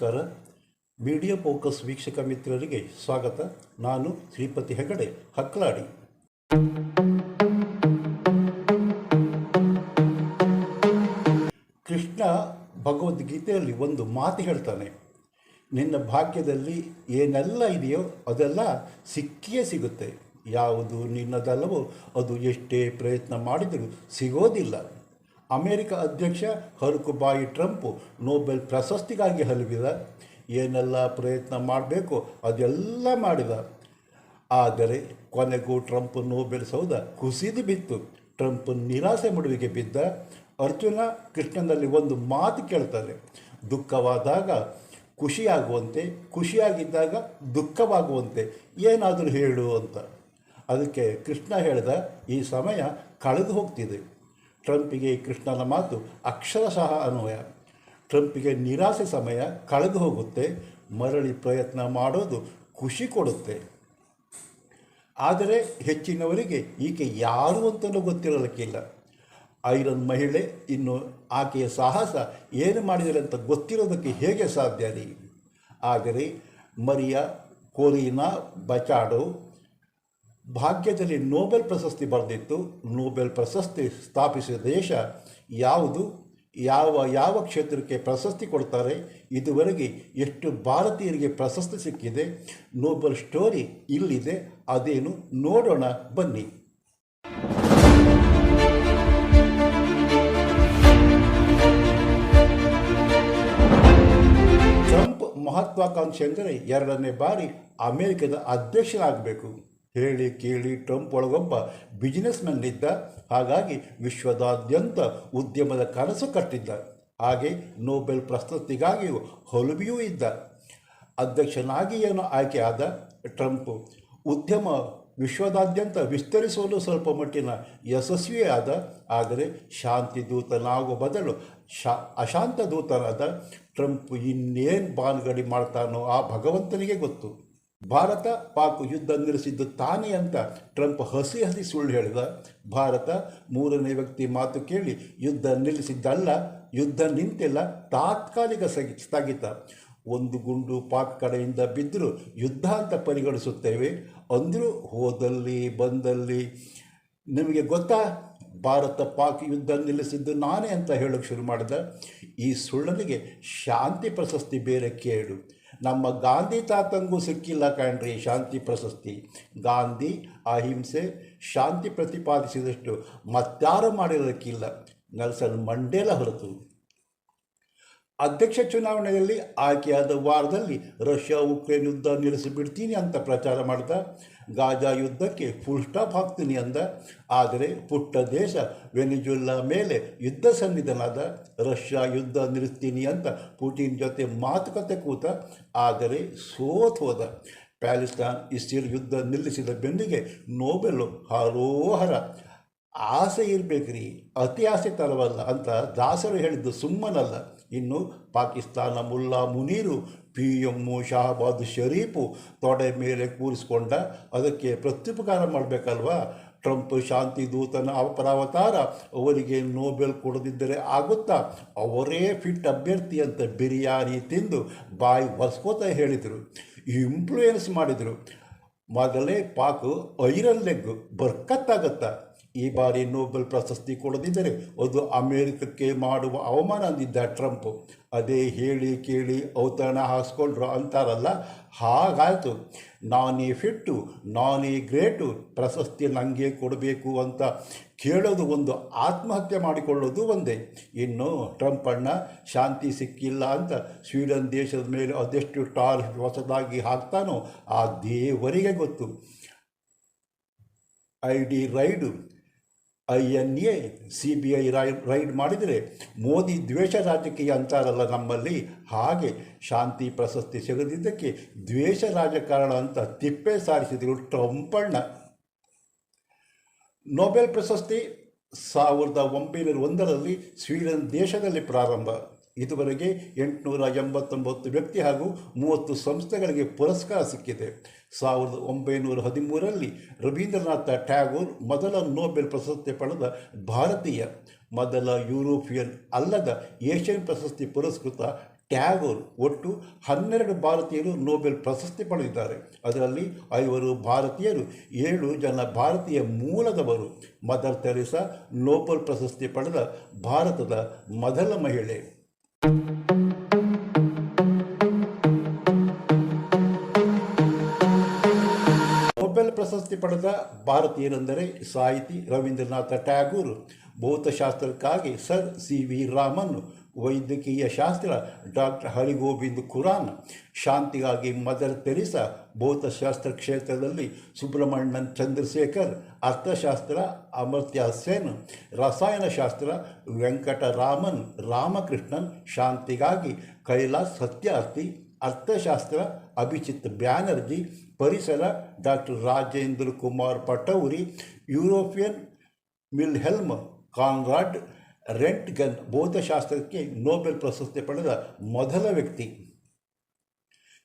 ನಮಸ್ಕಾರ. Media focus ವೀಕ್ಷಕ ಮಿತ್ರರಿಗೆ ಸ್ವಾಗತ. ನಾನು ಶ್ರೀಪತಿ ಹೆಗಡೆ, ಹಕ್ಲಾಡಿ. ಕೃಷ್ಣ ಭಗವದ್ಗೀತೆಯಲ್ಲಿ ಒಂದು ಮಾತು ಹೇಳ್ತಾನೆ. ನಿನ್ನ ಭಾಗ್ಯದಲ್ಲಿ ಏನೆಲ್ಲ ಇದೆಯೋ ಅದೆಲ್ಲ ಸಿಕ್ಕಿಯೇ ಸಿಗುತ್ತೆ. ಯಾವುದು ನಿನ್ನದಲ್ಲವೋ ಅದು ಎಷ್ಟೇ ಪ್ರಯತ್ನ ಮಾಡಿದರೂ ಸಿಗೋದಿಲ್ಲ. ಅಮೆರಿಕ ಅಧ್ಯಕ್ಷ ಹರುಕುಬಾಯಿ ಟ್ರಂಪ್ ನೋಬೆಲ್ ಪ್ರಶಸ್ತಿಗಾಗಿ ಹಲವಿದ ಏನೆಲ್ಲ ಪ್ರಯತ್ನ ಮಾಡಬೇಕು ಅದೆಲ್ಲ ಮಾಡಿದ. ಆದರೆ ಕೊನೆಗೂ ಟ್ರಂಪ್ ನೋಬೆಲ್ ಸೌಧ ಕುಸಿದು ಬಿತ್ತು. ಟ್ರಂಪ್ ನಿರಾಸೆ ಮಡುವಿಗೆ ಬಿದ್ದ. ಅರ್ಜುನ ಕೃಷ್ಣನಲ್ಲಿ ಒಂದು ಮಾತು ಕೇಳ್ತಾರೆ ದುಃಖವಾದಾಗ ಖುಷಿಯಾಗುವಂತೆ, ಖುಷಿಯಾಗಿದ್ದಾಗ ದುಃಖವಾಗುವಂತೆ ಏನಾದರೂ ಹೇಳು ಅಂತ. ಅದಕ್ಕೆ ಕೃಷ್ಣ ಹೇಳಿದ, ಈ ಸಮಯ ಕಳೆದು ಹೋಗ್ತಿದೆ. ಟ್ರಂಪಿಗೆ ಕೃಷ್ಣನ ಮಾತು ಅಕ್ಷರಶಃ ಅನ್ವಯ. ಟ್ರಂಪಿಗೆ ನಿರಾಸೆ ಸಮಯ ಕಳೆದು ಹೋಗುತ್ತೆ, ಮರಳಿ ಪ್ರಯತ್ನ ಮಾಡೋದು ಖುಷಿ ಕೊಡುತ್ತೆ. ಆದರೆ ಹೆಚ್ಚಿನವರಿಗೆ ಈಕೆ ಯಾರು ಅಂತಲೂ ಗೊತ್ತಿರಲಿಕ್ಕಿಲ್ಲ. ಐರನ್ ಮಹಿಳೆ ಇನ್ನು ಆಕೆಯ ಸಾಹಸ ಏನು ಮಾಡಿದರೆ ಅಂತ ಗೊತ್ತಿರೋದಕ್ಕೆ ಹೇಗೆ ಸಾಧ್ಯ ರೀ? ಆದರೆ ಮರಿಯಾ, ಕೋರಿನಾ, ಬಚಾಡೋ ಭಾಗ್ಯದಲ್ಲಿ ನೊಬೆಲ್ ಪ್ರಶಸ್ತಿ ಬರೆದಿತ್ತು. ನೋಬೆಲ್ ಪ್ರಶಸ್ತಿ ಸ್ಥಾಪಿಸಿದ ದೇಶ ಯಾವುದು? ಯಾವ ಯಾವ ಕ್ಷೇತ್ರಕ್ಕೆ ಪ್ರಶಸ್ತಿ ಕೊಡ್ತಾರೆ? ಇದುವರೆಗೆ ಎಷ್ಟು ಭಾರತೀಯರಿಗೆ ಪ್ರಶಸ್ತಿ ಸಿಕ್ಕಿದೆ? ನೋಬೆಲ್ ಸ್ಟೋರಿ ಇಲ್ಲಿದೆ. ಅದೇನು ನೋಡೋಣ, ಬನ್ನಿ. ಟ್ರಂಪ್ ಮಹತ್ವಾಕಾಂಕ್ಷೆ ಅಂದರೆ ಎರಡನೇ ಬಾರಿ ಅಮೆರಿಕದ ಅಧ್ಯಕ್ಷರಾಗಬೇಕು. ಹೇಳಿ ಕೇಳಿ ಟ್ರಂಪ್ ಒಳಗೊಬ್ಬ ಬಿಸಿನೆಸ್ ಮ್ಯಾನ್ ಇದ್ದ ಹಾಗಾಗಿ ವಿಶ್ವದಾದ್ಯಂತ ಉದ್ಯಮದ ಕನಸು ಕಟ್ಟಿದ್ದ. ಹಾಗೆ ನೋಬೆಲ್ ಪ್ರಶಸ್ತಿಗಾಗಿಯೂ ಹೊಲಬಿಯೂ ಇದ್ದ. ಅಧ್ಯಕ್ಷನಾಗಿ ಏನೋ ಆಯ್ಕೆ ಆದ ಟ್ರಂಪ್, ಉದ್ಯಮ ವಿಶ್ವದಾದ್ಯಂತ ವಿಸ್ತರಿಸಲು ಸ್ವಲ್ಪ ಮಟ್ಟಿನ ಯಶಸ್ವಿಯೇ ಆದ. ಆದರೆ ಶಾಂತಿ ದೂತನಾಗುವ ಬದಲು ಶಾ, ಅಶಾಂತ ದೂತನಾದ ಟ್ರಂಪ್ ಇನ್ನೇನು ಬಾನ್ಗಡಿ ಮಾಡ್ತಾನೋ ಆ ಭಗವಂತನಿಗೆ ಗೊತ್ತು. ಭಾರತ ಪಾಕ್ ಯುದ್ಧ ನಿಲ್ಲಿಸಿದ್ದು ತಾನೇ ಅಂತ ಟ್ರಂಪ್ ಹಸಿ ಹಸಿ ಸುಳ್ಳು ಹೇಳಿದ. ಭಾರತ ಮೂರನೇ ವ್ಯಕ್ತಿ ಮಾತು ಕೇಳಿ ಯುದ್ಧ ನಿಲ್ಲಿಸಿದ್ದಲ್ಲ, ಯುದ್ಧ ನಿಂತಿಲ್ಲ, ತಾತ್ಕಾಲಿಕ ಸ್ಥಗಿ, ಸ್ಥಗಿತ. ಒಂದು ಗುಂಡು ಪಾಕ್ ಕಡೆಯಿಂದ ಬಿದ್ದರೂ ಯುದ್ಧ ಅಂತ ಪರಿಗಣಿಸುತ್ತೇವೆ. ಅಂದರೂ ಹೋದಲ್ಲಿ ಬಂದಲ್ಲಿ. ನಿಮಗೆ ಗೊತ್ತಾ? ಭಾರತ ಪಾಕ್ ಯುದ್ಧ ನಿಲ್ಲಿಸಿದ್ದು ನಾನೇ ಅಂತ ಹೇಳೋಕ್ಕೆ ಶುರು ಮಾಡಿದ. ಈ ಸುಳ್ಳನಿಗೆ ಶಾಂತಿ ಪ್ರಶಸ್ತಿ ಬೇರೆ ಕೇಳು. ನಮ್ಮ ಗಾಂಧಿ ತಾತಂಗೂ ಸಿಕ್ಕಿಲ್ಲ ಕಾಣ್ರಿ, ಶಾಂತಿ ಪ್ರಶಸ್ತಿ. ಗಾಂಧಿ ಅಹಿಂಸೆ, ಶಾಂತಿ ಪ್ರತಿಪಾದಿಸಿದಷ್ಟು ಮತ್ತಾರು ಮಾಡಿರೋದಕ್ಕಿಲ್ಲ ನೆಲ್ಸನ್ ಮಂಡೇಲ ಹೊರತು. ಅಧ್ಯಕ್ಷ ಚುನಾವಣೆಯಲ್ಲಿ ಆಯ್ಕೆಯಾದ ವಾರದಲ್ಲಿ ರಷ್ಯಾ ಉಕ್ರೇನ್ ಯುದ್ಧ ನಿಲ್ಲಿಸಿಬಿಡ್ತೀನಿ ಅಂತ ಪ್ರಚಾರ ಮಾಡ್ದ ಗಾಜಾ ಯುದ್ಧಕ್ಕೆ ಫುಲ್ ಸ್ಟಾಪ್ ಹಾಕ್ತೀನಿ ಅಂದ. ಆದರೆ ಪುಟ್ಟ ದೇಶ ವೆನಿಜುಲ್ಲಾ ಮೇಲೆ ಯುದ್ಧ ಸನ್ನಿಧನಾದ ರಷ್ಯಾ ಯುದ್ಧ ನಿಲ್ಲಿಸ್ತೀನಿ ಅಂತ ಪುಟಿನ್ ಜೊತೆ ಮಾತುಕತೆ ಕೂತ ಆದರೆ ಸೋತ್ ಹೋದ. ಪ್ಯಾಲಿಸ್ತಾನ್ ಇಸ್ರೇಲ್ ಯುದ್ಧ ನಿಲ್ಲಿಸಿದ ಬೆನ್ನಿಗೆ ನೋಬೆಲ್ ಹರೋಹರ ಆಸೆ ಇರಬೇಕ್ರಿ. ಅತಿ ಆಸೆ ತರವಲ್ಲ ಅಂತ ದಾಸರು ಹೇಳಿದ್ದು ಸುಮ್ಮನಲ್ಲ. ಇನ್ನು ಪಾಕಿಸ್ತಾನ ಮುಲ್ಲಾ ಮುನೀರು ಪಿ ಎಮ್ಮು ಶಹಬಾದ್ ಶರೀಫು ತೊಡೆ ಮೇಲೆ ಕೂರಿಸ್ಕೊಂಡ ಅದಕ್ಕೆ ಪ್ರತ್ಯುಪಕಾರ ಮಾಡಬೇಕಲ್ವಾ? ಟ್ರಂಪ್ ಶಾಂತಿ ದೂತನ ಅಪರಾವತಾರ ಅವರಿಗೆ ನೋಬೆಲ್ ಕೊಡದಿದ್ದರೆ ಆಗುತ್ತಾ? ಅವರೇ ಫಿಟ್ ಅಭ್ಯರ್ಥಿ ಅಂತ ಬಿರಿಯಾನಿ ತಿಂದು ಬಾಯಿ ಒರೆಸ್ಕೋತ ಹೇಳಿದರು ಇಂಪ್ಲೂಯೆನ್ಸ್ ಮಾಡಿದರು. ಮೊದಲೇ ಪಾಕು ಐರನ್ ಲೆಗ್ ಬರ್ಕತ್ತಾಗತ್ತಾ? ಈ ಬಾರಿ ನೋಬೆಲ್ ಪ್ರಶಸ್ತಿ ಕೊಡದಿದ್ದರೆ ಅದು ಅಮೇರಿಕಕ್ಕೆ ಮಾಡುವ ಅವಮಾನ ಅಂದಿದ್ದ ಟ್ರಂಪ್. ಅದೇ ಹೇಳಿ ಕೇಳಿ ಔತಣ ಹಾಕ್ಸ್ಕೊಂಡ್ರು ಅಂತಾರಲ್ಲ, ಹಾಗಾಯಿತು. ನಾನೇ ಫಿಟ್ಟು, ನಾನೇ ಗ್ರೇಟು, ಪ್ರಶಸ್ತಿ ನನಗೆ ಕೊಡಬೇಕು ಅಂತ ಕೇಳೋದು ಒಂದು ಆತ್ಮಹತ್ಯೆ ಮಾಡಿಕೊಳ್ಳೋದು ಒಂದೇ. ಇನ್ನು ಟ್ರಂಪ್ ಅಣ್ಣ, ಶಾಂತಿ ಸಿಕ್ಕಿಲ್ಲ ಅಂತ ಸ್ವೀಡನ್ ದೇಶದ ಮೇಲೆ ಅದೆಷ್ಟು ಟಾರ್ ಹೊಸದಾಗಿ ಹಾಕ್ತಾನೋ ಆ ದೇವರಿಗೆ ಗೊತ್ತು. I D raid I N A C B I Rai, raid ಮಾಡಿದರೆ ಮೋದಿ ದ್ವೇಷ ರಾಜಕೀಯ ಅಂತಾರಲ್ಲ ನಮ್ಮಲ್ಲಿ. ಹಾಗೆ ಶಾಂತಿ ಪ್ರಶಸ್ತಿ ಸಿಗದಿದ್ದಕ್ಕೆ ದ್ವೇಷ ರಾಜಕಾರಣ ಅಂತ ತಿಪ್ಪೆ ಸಾರಿಸಿದರು ಟ್ರಂಪಣ್ಣ. ನೊಬೆಲ್ ಪ್ರಶಸ್ತಿ ಸಾವಿರದ ಒಂಬೈನೂರ ಒಂದರಲ್ಲಿ ಸ್ವೀಡನ್ ದೇಶದಲ್ಲಿ ಪ್ರಾರಂಭ. ಇದುವರೆಗೆ ಎಂಟುನೂರ ಎಂಬತ್ತೊಂಬತ್ತು ವ್ಯಕ್ತಿ ಹಾಗೂ ಮೂವತ್ತು ಸಂಸ್ಥೆಗಳಿಗೆ ಪುರಸ್ಕಾರ ಸಿಕ್ಕಿದೆ. ಸಾವಿರದ ಒಂಬೈನೂರ ಹದಿಮೂರರಲ್ಲಿ ರವೀಂದ್ರನಾಥ ಟ್ಯಾಗೋರ್ ಮೊದಲ ನೊಬೆಲ್ ಪ್ರಶಸ್ತಿ ಪಡೆದ ಭಾರತೀಯ, ಮೊದಲ ಯುರೋಪಿಯನ್ ಅಲ್ಲದ ಏಷ್ಯನ್ ಪ್ರಶಸ್ತಿ ಪುರಸ್ಕೃತ ಟ್ಯಾಗೋರ್ ಒಟ್ಟು ಹನ್ನೆರಡು ಭಾರತೀಯರು ನೊಬೆಲ್ ಪ್ರಶಸ್ತಿ ಪಡೆದಿದ್ದಾರೆ. ಅದರಲ್ಲಿ ಐವರು ಭಾರತೀಯರು, ಏಳು ಜನ ಭಾರತೀಯ ಮೂಲದವರು. ಮದರ್ ತೆರೆಸಾ ನೊಬೆಲ್ ಪ್ರಶಸ್ತಿ ಪಡೆದ ಭಾರತದ ಮೊದಲ ಮಹಿಳೆ. ನೊಬೆಲ್ ಪ್ರಶಸ್ತಿ ಪಡೆದ ಭಾರತೀಯನೆಂದರೆ ಸಾಹಿತಿ ರವೀಂದ್ರನಾಥ ಟ್ಯಾಗೂರ್. ಭೌತಶಾಸ್ತ್ರಕ್ಕಾಗಿ ಸರ್ ಸಿ ವಿ ರಾಮನ್, ವೈದ್ಯಕೀಯ ಶಾಸ್ತ್ರ ಡಾಕ್ಟರ್ ಹರಿಗೋವಿಂದ್ ಖುರಾನ್, ಶಾಂತಿಗಾಗಿ ಮದರ್ ತೆರಿಸಾ, ಭೌತಶಾಸ್ತ್ರ ಕ್ಷೇತ್ರದಲ್ಲಿ ಸುಬ್ರಹ್ಮಣ್ಯನ್ ಚಂದ್ರಶೇಖರ್, ಅರ್ಥಶಾಸ್ತ್ರ ಅಮರ್ತ್ಯ ಸೇನ್, ರಸಾಯನಶಾಸ್ತ್ರ ವೆಂಕಟರಾಮನ್, ರಾಮಕೃಷ್ಣನ್, ಶಾಂತಿಗಾಗಿ ಕೈಲಾಸ್ ಸತ್ಯಾರ್ಥಿ ಅರ್ಥಶಾಸ್ತ್ರ, ಅಭಿಜಿತ್ ಬ್ಯಾನರ್ಜಿ, ಪರಿಸರ, doctor Rajendra Kumar Pachauri, European Wilhelm Conrad, Röntgen ಭೌತಶಾಸ್ತ್ರಕ್ಕೆ Nobel ಪ್ರಶಸ್ತಿ ಪಡೆದ ಮೊದಲ ವ್ಯಕ್ತಿ.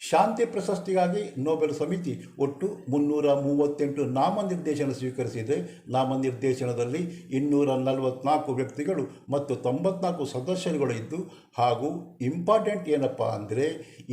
ಶಾಂತಿ ಪ್ರಶಸ್ತಿಗಾಗಿ ನೊಬೆಲ್ ಸಮಿತಿ ಒಟ್ಟು ಮುನ್ನೂರ ಮೂವತ್ತೆಂಟು ನಾಮನಿರ್ದೇಶನ ಸ್ವೀಕರಿಸಿದೆ. ನಾಮನಿರ್ದೇಶನದಲ್ಲಿ ಇನ್ನೂರ ನಲವತ್ನಾಲ್ಕು ವ್ಯಕ್ತಿಗಳು ಮತ್ತು ತೊಂಬತ್ನಾಲ್ಕು ಸದಸ್ಯರುಗಳು ಇದ್ದು, ಹಾಗೂ ಇಂಪಾರ್ಟೆಂಟ್ ಏನಪ್ಪ ಅಂದರೆ,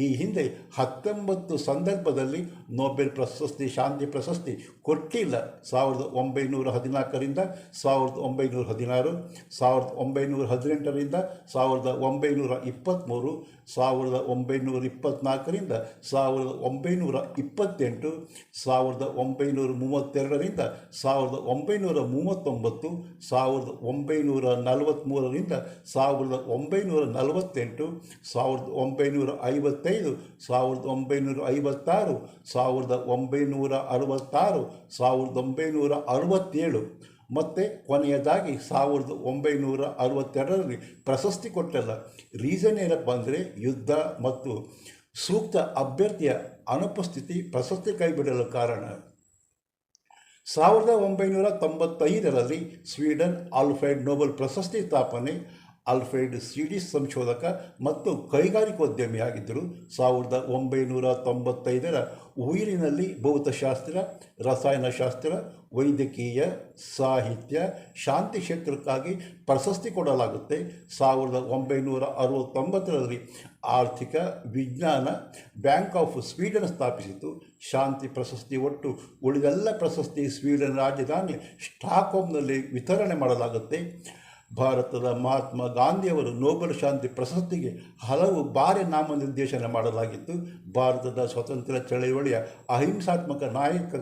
ಈ ಹಿಂದೆ ಹತ್ತೊಂಬತ್ತು ಸಂದರ್ಭದಲ್ಲಿ ನೊಬೆಲ್ ಪ್ರಶಸ್ತಿ, ಶಾಂತಿ ಪ್ರಶಸ್ತಿ ಕೊಟ್ಟಿಲ್ಲ. ಸಾವಿರದ ಒಂಬೈನೂರ ಹದಿನಾಲ್ಕರಿಂದ ಸಾವಿರದ ಒಂಬೈನೂರ ಹದಿನಾರು, ಸಾವಿರದ ಒಂಬೈನೂರ ಹದಿನೆಂಟರಿಂದ ಸಾವಿರದ ಒಂಬೈನೂರ ಇಪ್ಪತ್ತ್ಮೂರು, ಸಾವಿರದ ಒಂಬೈನೂರ ಇಪ್ಪತ್ತ್ನಾಲ್ಕರಿಂದ ಸಾವಿರದ ಒಂಬೈನೂರ ಇಪ್ಪತ್ತೆಂಟು ಸಾವಿರದ ಒಂಬೈನೂರ ಮೂವತ್ತೆರಡರಿಂದ ಸಾವಿರದ ಒಂಬೈನೂರ ಮೂವತ್ತೊಂಬತ್ತು ಸಾವಿರದ ಒಂಬೈನೂರ ನಲವತ್ತ್ಮೂರರಿಂದ ಸಾವಿರದ ಒಂಬೈನೂರ ನಲವತ್ತೆಂಟು ಸಾವಿರದ ಒಂಬೈನೂರ ಐವತ್ತೈದು ಸಾವಿರದ ಒಂಬೈನೂರ ಐವತ್ತಾರು ಸಾವಿರದ ಒಂಬೈನೂರ ಅರವತ್ತಾರು ಸಾವಿರದ ಒಂಬೈನೂರ ಅರವತ್ತೇಳು ಮತ್ತು ಕೊನೆಯದಾಗಿ ಸಾವಿರದ ಒಂಬೈನೂರ ಅರವತ್ತೆರಡರಲ್ಲಿ ಪ್ರಶಸ್ತಿ ಕೊಟ್ಟಲ್ಲ ರೀಸನ್ ಏನಪ್ಪ ಅಂದರೆ ಯುದ್ಧ ಮತ್ತು ಸೂಕ್ತ ಅಭ್ಯರ್ಥಿಯ ಅನುಪಸ್ಥಿತಿ ಪ್ರಶಸ್ತಿ ಕೈಬಿಡಲು ಕಾರಣ. ಸಾವಿರದ ಒಂಬೈನೂರ ತೊಂಬತ್ತೈದರಲ್ಲಿ ಸ್ವೀಡನ್ ಆಲ್ಫ್ರೆಡ್ ನೊಬೆಲ್ ಪ್ರಶಸ್ತಿ ಸ್ಥಾಪನೆ ಆಲ್ಫ್ರೆಡ್ ಸ್ವೀಡಿಶ್ ಸಂಶೋಧಕ ಮತ್ತು ಕೈಗಾರಿಕೋದ್ಯಮಿಯಾಗಿದ್ದರು. ಸಾವಿರದ ಒಂಬೈನೂರ ತೊಂಬತ್ತೈದರ ಉಯಿರಿನಲ್ಲಿ ಭೌತಶಾಸ್ತ್ರ, ರಸಾಯನಶಾಸ್ತ್ರ, ವೈದ್ಯಕೀಯ, ಸಾಹಿತ್ಯ, ಶಾಂತಿ ಕ್ಷೇತ್ರಕ್ಕಾಗಿ ಪ್ರಶಸ್ತಿ ಕೊಡಲಾಗುತ್ತೆ. ಸಾವಿರದ ಒಂಬೈನೂರ ಅರವತ್ತೊಂಬತ್ತರಲ್ಲಿ ಆರ್ಥಿಕ ವಿಜ್ಞಾನ ಬ್ಯಾಂಕ್ ಆಫ್ ಸ್ವೀಡನ್ ಸ್ಥಾಪಿಸಿತು. ಶಾಂತಿ ಪ್ರಶಸ್ತಿ ಒಟ್ಟು ಉಳಿದೆಲ್ಲ ಪ್ರಶಸ್ತಿ ಸ್ವೀಡನ್ ರಾಜಧಾನಿ ಸ್ಟಾಕ್ಹೋಮ್ನಲ್ಲಿ ವಿತರಣೆ ಮಾಡಲಾಗುತ್ತೆ. ಭಾರತದ ಮಹಾತ್ಮ ಗಾಂಧಿಯವರು ನೋಬೆಲ್ ಶಾಂತಿ ಪ್ರಶಸ್ತಿಗೆ ಹಲವು ಬಾರಿ ನಾಮನಿರ್ದೇಶನ ಮಾಡಲಾಗಿತ್ತು. ಭಾರತದ ಸ್ವತಂತ್ರ ಚಳವಳಿಯ ಅಹಿಂಸಾತ್ಮಕ ನಾಯಕ,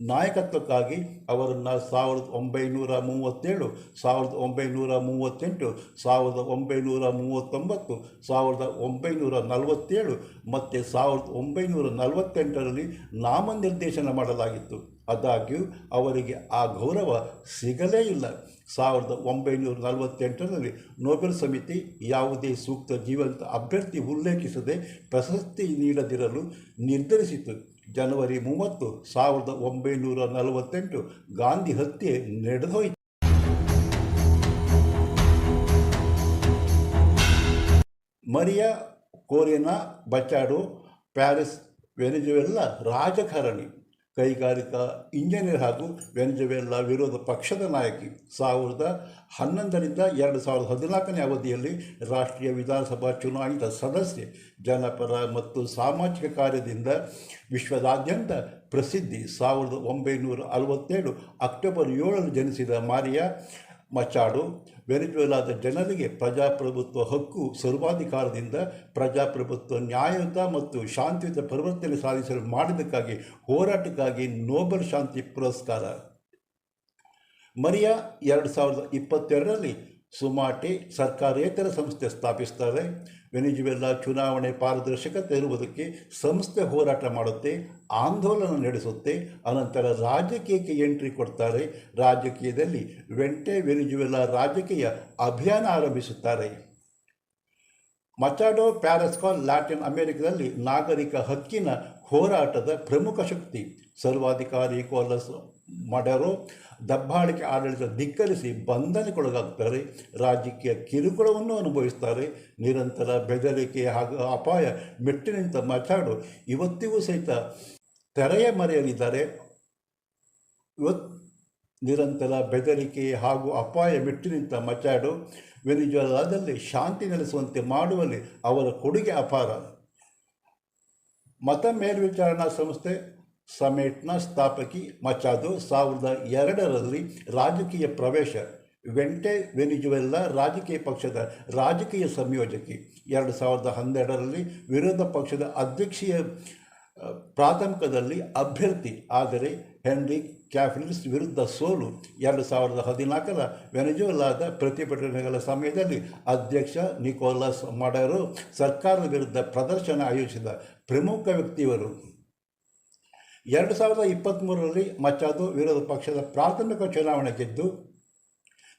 ನಾಯಕತ್ವಕ್ಕಾಗಿ ಅವರನ್ನು ಸಾವಿರದ ಒಂಬೈನೂರ ಮೂವತ್ತೇಳು ಸಾವಿರದ ಒಂಬೈನೂರ ಮೂವತ್ತೆಂಟು ಸಾವಿರದ ಒಂಬೈನೂರ ಮೂವತ್ತೊಂಬತ್ತು ಸಾವಿರದ ಒಂಬೈನೂರ ನಲವತ್ತೇಳು, ಮತ್ತು ಸಾವಿರದ ಒಂಬೈನೂರ ನಲವತ್ತೆಂಟರಲ್ಲಿ ನಾಮನಿರ್ದೇಶನ ಮಾಡಲಾಗಿತ್ತು. ಆದಾಗ್ಯೂ ಅವರಿಗೆ ಆ ಗೌರವ ಸಿಗಲೇ ಇಲ್ಲ. ಸಾವಿರದ ಒಂಬೈನೂರ ನಲವತ್ತೆಂಟರಲ್ಲಿ ನೊಬೆಲ್ ಸಮಿತಿ ಯಾವುದೇ ಸೂಕ್ತ ಜೀವಂತ ಅಭ್ಯರ್ಥಿ ಉಲ್ಲೇಖಿಸದೆ ಪ್ರಶಸ್ತಿ ನೀಡದಿರಲು ನಿರ್ಧರಿಸಿತು ಜನವರಿ ಮೂವತ್ತು ಸಾವಿರದ ಒಂಬೈನೂರ ನಲವತ್ತೆಂಟು ಗಾಂಧಿ ಹತ್ಯೆ ನಡೆದೋಯಿತು. ಮರಿಯಾ, ಕೋರಿನಾ, ಬಚಾಡೋ, ಪ್ಯಾರಿಸ್, ವೆನಿಜುವೆಲ್ಲಾ ರಾಜಕಾರಣಿ ಕೈಗಾರಿಕಾ ಇಂಜಿನಿಯರ್ ಹಾಗೂ ವೆಂಜವೆಲ್ಲ ವಿರೋಧ ಪಕ್ಷದ ನಾಯಕಿ. ಸಾವಿರದ ಹನ್ನೊಂದರಿಂದ ಎರಡು ಸಾವಿರದ ಹದಿನಾಲ್ಕನೇ ಅವಧಿಯಲ್ಲಿ ರಾಷ್ಟ್ರೀಯ ವಿಧಾನಸಭಾ ಚುನಾಯಿತ ಸದಸ್ಯೆ, ಜನಪರ ಮತ್ತು ಸಾಮಾಜಿಕ ಕಾರ್ಯದಿಂದ ವಿಶ್ವದಾದ್ಯಂತ ಪ್ರಸಿದ್ಧಿ. ಸಾವಿರದ ಒಂಬೈನೂರ ಅರವತ್ತೇಳು ಅಕ್ಟೋಬರ್ ಏಳರಲ್ಲಿ ಜನಿಸಿದ ಮಾರಿಯಾ ಮಚಾಡೋ ವೆನಿಜುವೆಲಾದ ಜನರಿಗೆ ಪ್ರಜಾಪ್ರಭುತ್ವ ಹಕ್ಕು ಸರ್ವಾಧಿಕಾರದಿಂದ ಪ್ರಜಾಪ್ರಭುತ್ವ ನ್ಯಾಯಯುತ ಮತ್ತು ಶಾಂತಿಯುತ ಪರಿವರ್ತನೆ ಸಾಧಿಸಲು ಮಾಡಿದ್ದಕ್ಕಾಗಿ ಹೋರಾಟಕ್ಕಾಗಿ ನೋಬೆಲ್ ಶಾಂತಿ ಪುರಸ್ಕಾರ. ಮರಿಯಾ, ಎರಡು ಸಾವಿರದ ಇಪ್ಪತ್ತೆರಡರಲ್ಲಿ ಸುಮಾಟೆ ಸರ್ಕಾರೇತರ ಸಂಸ್ಥೆ ಸ್ಥಾಪಿಸ್ತಾರೆ ವೆನಿಜುವೆಲ್ಲ ಚುನಾವಣೆ ಪಾರದರ್ಶಕತೆ ಇರುವುದಕ್ಕೆ ಸಂಸ್ಥೆ ಹೋರಾಟ ಮಾಡುತ್ತೆ, ಆಂದೋಲನ ನಡೆಸುತ್ತೆ, ಅನಂತರ ರಾಜಕೀಯಕ್ಕೆ ಎಂಟ್ರಿ ಕೊಡ್ತಾರೆ. ರಾಜಕೀಯದಲ್ಲಿ ವೆಂಟೆ ವೆನಿಜುವೆಲ್ಲ ರಾಜಕೀಯ ಅಭಿಯಾನ ಆರಂಭಿಸುತ್ತಾರೆ. ಮಚಾಡೋ ಪ್ಯಾರಸ್ಕಾಲ್ ಲ್ಯಾಟಿನ್ ಅಮೆರಿಕದಲ್ಲಿ ನಾಗರಿಕ ಹಕ್ಕಿನ ಹೋರಾಟದ ಪ್ರಮುಖ ಶಕ್ತಿ. ಸರ್ವಾಧಿಕಾರಿ ಕೋಲಸ್ ಮಡರೋ ದಬ್ಬಾಳಿಕೆ ಆಡಳಿತ ಧಿಕ್ಕರಿಸಿ ಬಂಧನಕ್ಕೊಳಗಾಗ್ತಾರೆ. ರಾಜಕೀಯ ಕಿರುಕುಳವನ್ನು ಅನುಭವಿಸ್ತಾರೆ. ನಿರಂತರ ಬೆದರಿಕೆ ಹಾಗೂ ಅಪಾಯ ಮೆಟ್ಟಿ ನಿಂತ ಮಚಾಡೋ ಇವತ್ತಿಗೂ ಸಹಿತ ತೆರೆಯ ಮರೆಯಲಿದ್ದಾರೆ ಇವತ್ ನಿರಂತರ ಬೆದರಿಕೆ ಹಾಗೂ ಅಪಾಯ ಬಿಟ್ಟು ನಿಂತ ಮಚಾಡೋ ವೆನಿಜುಲಾದಲ್ಲಿ ಶಾಂತಿ ನೆಲೆಸುವಂತೆ ಮಾಡುವಲ್ಲಿ ಅವರ ಕೊಡುಗೆ ಅಪಾರ. ಮತ ಮೇಲ್ವಿಚಾರಣಾ ಸಂಸ್ಥೆ ಸಮೇಟ್ನ ಸ್ಥಾಪಕಿ ಮಚಾದು ಸಾವಿರದ ಎರಡರಲ್ಲಿ ರಾಜಕೀಯ ಪ್ರವೇಶ, ವೆಂಟೆ ವೆನಿಜುವೆಲ್ಲ ರಾಜಕೀಯ ಪಕ್ಷದ ರಾಜಕೀಯ ಸಂಯೋಜಕಿ. ಎರಡು ಸಾವಿರದ ಹನ್ನೆರಡರಲ್ಲಿ ವಿರೋಧ ಪಕ್ಷದ ಅಧ್ಯಕ್ಷೀಯ ಪ್ರಾಥಮಿಕದಲ್ಲಿ ಅಭ್ಯರ್ಥಿ, ಆದರೆ ಹೆನ್ರಿ ಕ್ಯಾಫಿಲಿಸ್ ವಿರುದ್ಧ ಸೋಲು. ಎರಡು ಸಾವಿರದ ಹದಿನಾಲ್ಕರ ವೆನೆಜುವೆಲಾದ ಪ್ರತಿಭಟನೆಗಳ ಸಮಯದಲ್ಲಿ ಅಧ್ಯಕ್ಷ ನಿಕೋಲಸ್ ಮಾಡರು ಸರ್ಕಾರದ ವಿರುದ್ಧ ಪ್ರದರ್ಶನ ಆಯೋಜಿಸಿದ ಪ್ರಮುಖ ವ್ಯಕ್ತಿಯವರು. ಎರಡು ಸಾವಿರದ ಇಪ್ಪತ್ತ್ಮೂರರಲ್ಲಿ ಮಚ್ಚಾದು ವಿರೋಧ ಪಕ್ಷದ ಪ್ರಾಥಮಿಕ ಚುನಾವಣೆ ಗೆದ್ದು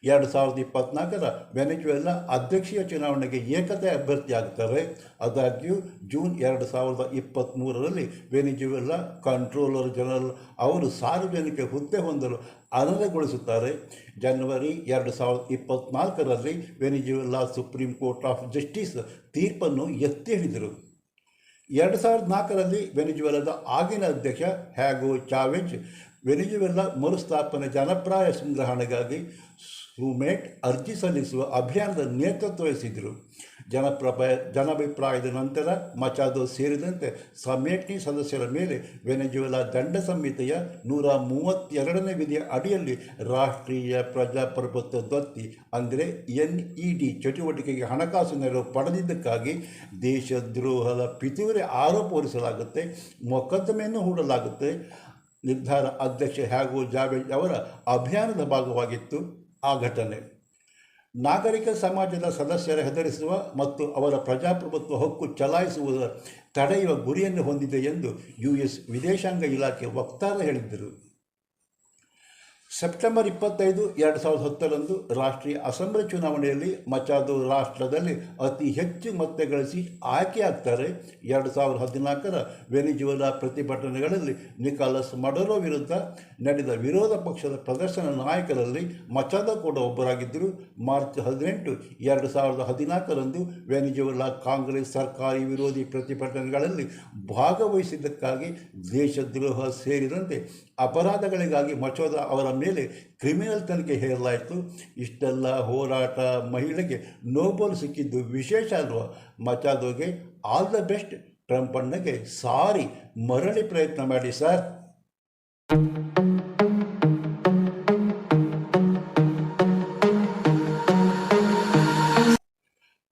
ಎರಡು ಸಾವಿರದ ಇಪ್ಪತ್ನಾಲ್ಕರ ವೆನೆಜುವೆಲಾ ಅಧ್ಯಕ್ಷೀಯ ಚುನಾವಣೆಗೆ ಏಕತೆ ಅಭ್ಯರ್ಥಿಯಾಗುತ್ತಾರೆ ಆದಾಗ್ಯೂ ಜೂನ್ ಎರಡು ಸಾವಿರದ ಇಪ್ಪತ್ತ್ಮೂರರಲ್ಲಿ ವೆನೆಜುವೆಲಾ ಕಂಟ್ರೋಲರ್ ಜನರಲ್ ಅವರು ಸಾರ್ವಜನಿಕ ಹುದ್ದೆ ಹೊಂದಲು ಅನರ್ಹಗೊಳಿಸುತ್ತಾರೆ. ಜನವರಿ ಎರಡು ಸಾವಿರದ ಇಪ್ಪತ್ನಾಲ್ಕರಲ್ಲಿ Venezuela supreme court of justice ತೀರ್ಪನ್ನು ಎತ್ತಿ ಹಿಡಿದರು ಎರಡು ಸಾವಿರದ ನಾಲ್ಕರಲ್ಲಿ ವೆನಿಜುವೆಲಾದ ಆಗಿನ ಅಧ್ಯಕ್ಷ ಹ್ಯಾಗೋ ಚಾವೆಜ್ ವೆನಿಜುವೆಲಾ ಮರುಸ್ಥಾಪನೆ ಜನಪ್ರಾಯ ಸಂಗ್ರಹಣೆಗಾಗಿ ಸುಮೇಟ್ ಅರ್ಜಿ ಸಲ್ಲಿಸುವ ಅಭಿಯಾನದ ನೇತೃತ್ವ ವಹಿಸಿದರು ಜನಪ್ರಭ ಜನಾಭಿಪ್ರಾಯದ ನಂತರ ಮಚಾದೋ ಸೇರಿದಂತೆ ಸಮೇಟಿ ಸದಸ್ಯರ ಮೇಲೆ ವೆನೆಜುವೆಲಾ ದಂಡ ಸಂಹಿತೆಯ ನೂರ ಮೂವತ್ತೆರಡನೇ ವಿಧಿಯ ಅಡಿಯಲ್ಲಿ ರಾಷ್ಟ್ರೀಯ ಪ್ರಜಾಪ್ರಭುತ್ವ ದತ್ತಿ ಅಂದರೆ ಎನ್ ಇ ಡಿ ಚಟುವಟಿಕೆಗೆ ಹಣಕಾಸು ನೆರವು ಪಡೆದಿದ್ದಕ್ಕಾಗಿ ದೇಶದ್ರೋಹದ ಪಿತೂರಿ ಆರೋಪ ಹೊರಿಸಲಾಗುತ್ತೆ ಮೊಕದ್ದಮೆಯನ್ನು ಹೂಡಲಾಗುತ್ತೆ ನಿರ್ಧಾರ ಅಧ್ಯಕ್ಷ ಹ್ಯಾಗೋ ಜಾವೇಜ್ ಅವರ ಅಭಿಯಾನದ ಭಾಗವಾಗಿತ್ತು ಆ ಘಟನೆ. ನಾಗರಿಕ ಸಮಾಜದ ಸದಸ್ಯರ ಹೆದರಿಸುವ ಮತ್ತು ಅವರ ಪ್ರಜಾಪ್ರಭುತ್ವ ಹಕ್ಕು ಚಲಾಯಿಸುವುದರ ತಡೆಯುವ ಗುರಿಯನ್ನು ಹೊಂದಿದೆ ಎಂದು ಯು ಎಸ್ ವಿದೇಶಾಂಗ ಇಲಾಖೆ ವಕ್ತಾರ ಹೇಳಿದ್ದರು. ಸೆಪ್ಟೆಂಬರ್ ಇಪ್ಪತ್ತೈದು ಎರಡು ಸಾವಿರದ ಹತ್ತರಂದು ರಾಷ್ಟ್ರೀಯ ಅಸೆಂಬ್ಲಿ ಚುನಾವಣೆಯಲ್ಲಿ ಮಚಾದೋ ರಾಷ್ಟ್ರದಲ್ಲಿ ಅತಿ ಹೆಚ್ಚು ಮತ ಗಳಿಸಿ ಆಯ್ಕೆಯಾಗ್ತಾರೆ. ಎರಡು ಸಾವಿರದ ಹದಿನಾಲ್ಕರ ವೆನಿಜುವೆಲಾ ಪ್ರತಿಭಟನೆಗಳಲ್ಲಿ ನಿಕಾಲಸ್ ಮಡರೋ ವಿರುದ್ಧ ನಡೆದ ವಿರೋಧ ಪಕ್ಷದ ಪ್ರದರ್ಶನ ನಾಯಕರಲ್ಲಿ ಮಚಾದೋ ಕೂಡ ಒಬ್ಬರಾಗಿದ್ದರು. ಮಾರ್ಚ್ ಹದಿನೆಂಟು ಎರಡು ಸಾವಿರದ ಹದಿನಾಲ್ಕರಂದು ವೆನಿಜುವೆಲಾ ಕಾಂಗ್ರೆಸ್ ಸರ್ಕಾರಿ ವಿರೋಧಿ ಪ್ರತಿಭಟನೆಗಳಲ್ಲಿ ಭಾಗವಹಿಸಿದ್ದಕ್ಕಾಗಿ ದೇಶದ್ರೋಹ ಸೇರಿದಂತೆ ಅಪರಾಧಗಳಿಗಾಗಿ ಮಚೋದ ಅವರ ಮೇಲೆ ಕ್ರಿಮಿನಲ್ ತನಿಖೆ ಹೇರಲಾಯಿತು. ಇಷ್ಟೆಲ್ಲ ಹೋರಾಟ ಮಹಿಳೆಗೆ ನೋಬಲ್ ಸಿಕ್ಕಿದ್ದು ವಿಶೇಷ ಅಲ್ವಾ? ಮಚಾದೋಗೆ ಆಲ್ ದ ಬೆಸ್ಟ್ ಟ್ರಂಪ್ ಅಣ್ಣಗೆ ಸಾರಿ. ಮರಳಿ ಪ್ರಯತ್ನ ಮಾಡಿ ಸರ್.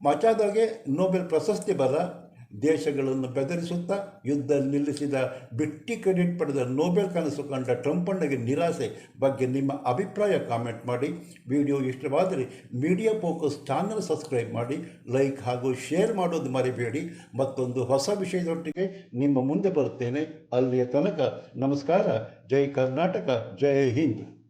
ಮಚಾದೋಗೆ ನೋಬೆಲ್ ಪ್ರಶಸ್ತಿ ಬರ. ದೇಶಗಳನ್ನು ಬೆದರಿಸುತ್ತಾ ಯುದ್ಧ ನಿಲ್ಲಿಸಿದ ಬಿಟ್ಟಿ ಕ್ರೆಡಿಟ್ ಪಡೆದ ನೋಬೆಲ್ ಕನಸು ಕಂಡ ಟ್ರಂಪಣ್ಣಗೆ ನಿರಾಸೆ ಬಗ್ಗೆ ನಿಮ್ಮ ಅಭಿಪ್ರಾಯ ಕಾಮೆಂಟ್ ಮಾಡಿ. ವಿಡಿಯೋ ಇಷ್ಟವಾದರೆ ಮೀಡಿಯಾ ಫೋಕಸ್ ಚಾನಲ್ ಸಬ್ಸ್ಕ್ರೈಬ್ ಮಾಡಿ, ಲೈಕ್ ಹಾಗೂ ಶೇರ್ ಮಾಡೋದು ಮರಿಬೇಡಿ. ಮತ್ತೊಂದು ಹೊಸ ವಿಷಯದೊಟ್ಟಿಗೆ ನಿಮ್ಮ ಮುಂದೆ ಬರುತ್ತೇನೆ. ಅಲ್ಲಿಯ ತನಕ ನಮಸ್ಕಾರ. ಜೈ ಕರ್ನಾಟಕ, ಜೈ ಹಿಂದ್.